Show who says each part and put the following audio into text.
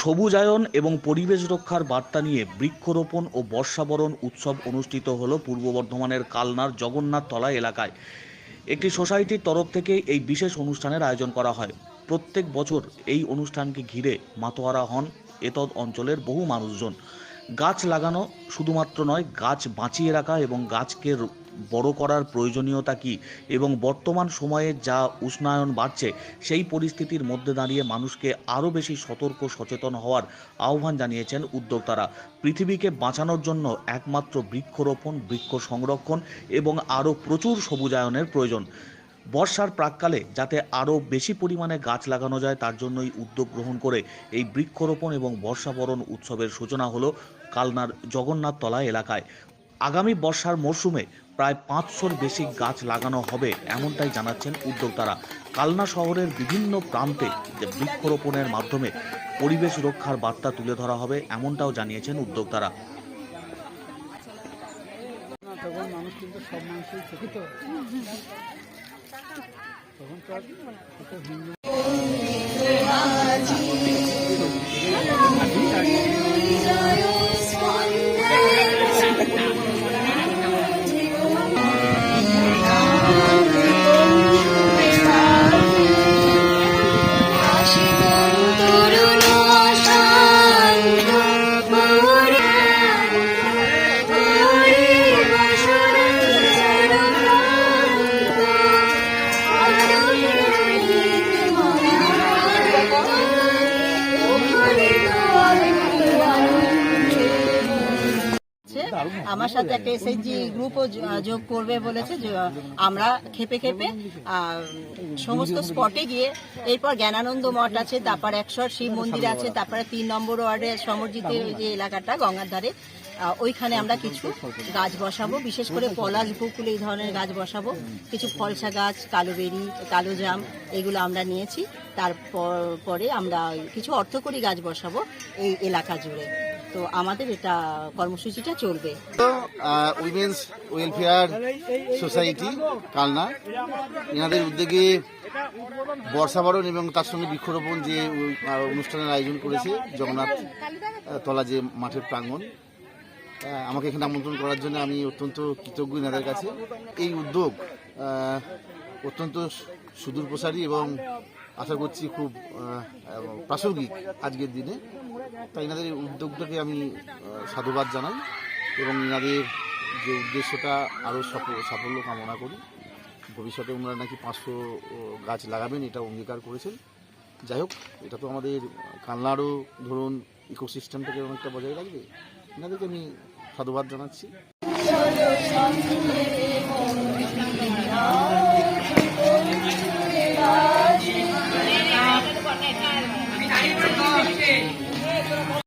Speaker 1: সবুজায়ন এবং পরিবেশ রক্ষার বার্তা নিয়ে বৃক্ষরোপণ ও বর্ষাবরণ উৎসব অনুষ্ঠিত হলো পূর্ব বর্ধমানের কালনার জগন্নাথ তলা এলাকায়। একটি সোসাইটির তরফ থেকে এই বিশেষ অনুষ্ঠানের আয়োজন করা হয়। প্রত্যেক বছর এই অনুষ্ঠানকে ঘিরে মাতোয়ারা হন এতদ অঞ্চলের বহু মানুষজন। গাছ লাগানো শুধুমাত্র নয়, গাছ বাঁচিয়ে রাখা এবং গাছকে বড় করার প্রয়োজনীয়তা কি? এবং বর্তমান সময়ে যা উষ্ণায়ন বাড়ছে, সেই পরিস্থিতির মধ্যে দাঁড়িয়ে মানুষকে আরও বেশি সতর্ক, সচেতন হওয়ার আহ্বান জানিয়েছেন উদ্যোক্তারা। পৃথিবীকে বাঁচানোর জন্য একমাত্র বৃক্ষরোপণ, বৃক্ষ সংরক্ষণ এবং আরও প্রচুর সবুজায়নের প্রয়োজন। বর্ষার প্রাককালে যাতে আরও বেশি পরিমাণে গাছ লাগানো যায়, তার জন্যই উদ্যোগ গ্রহণ করে এই বৃক্ষরোপণ এবং বর্ষাবরণ উৎসবের সূচনা হলো কালনার জগন্নাথ তলা এলাকায়। আগামী বর্ষার মরশুমে প্রায় পাঁচশোর বেশি গাছ লাগানো হবে, এমনটাই জানাচ্ছেন উদ্যোক্তারা। কালনা শহরের বিভিন্ন প্রান্তে যে বৃক্ষরোপণের মাধ্যমে পরিবেশ রক্ষার বার্তা তুলে ধরা হবে, এমনটাও জানিয়েছেন উদ্যোক্তারা।
Speaker 2: আমার সাথে একটা এসএইচজি গ্রুপও যোগ করবে বলেছে যে আমরা খেপে খেপে সমস্ত স্পটে গিয়ে এরপর জ্ঞানানন্দ মঠ আছে তারপর একশো শিব মন্দির আছে তারপরে তিন নম্বর ওয়ার্ডে সমরজিতের যে এলাকাটা গঙ্গার ধারে ওইখানে আমরা কিছু গাছ বসাবো বিশেষ করে পলাশ বকুল এই ধরনের গাছ বসাবো। কিছু ফলসা গাছ কালোবেরি কালো জাম এগুলো আমরা নিয়েছি। তারপর পরে আমরা কিছু অর্থকরী গাছ বসাবো এই এলাকা জুড়ে। তো আমাদের এটা কর্মসূচিটা চলবে।
Speaker 3: উইমেন্স ওয়েলফেয়ার সোসাইটি কালনা, এনাদের উদ্যোগে বর্ষাবরণ এবং তার সঙ্গে বৃক্ষরোপণ যে অনুষ্ঠানের আয়োজন করেছে জগন্নাথ তলা যে মাঠের প্রাঙ্গণ আমাকে এখানে আমন্ত্রণ করার জন্য আমি অত্যন্ত কৃতজ্ঞ এনাদের কাছে। এই উদ্যোগ অত্যন্ত সুদূর প্রসারী এবং আশা করছি খুব প্রাসঙ্গিক আজকের দিনে। তাই এনাদের এই উদ্যোগটাকে আমি সাধুবাদ জানাই এবং এনাদের যে উদ্দেশ্যটা আরও সাফল্য কামনা করি। ভবিষ্যতে ওনারা নাকি পাঁচশো গাছ লাগাবেন, এটা অঙ্গীকার করেছেন। যাই হোক, এটা তো আমাদের কালনারও ধরুন ইকোসিস্টেমটাকে অনেকটা বজায় রাখবে। এনাদেরকে আমি সাধুবাদ জানাচ্ছি।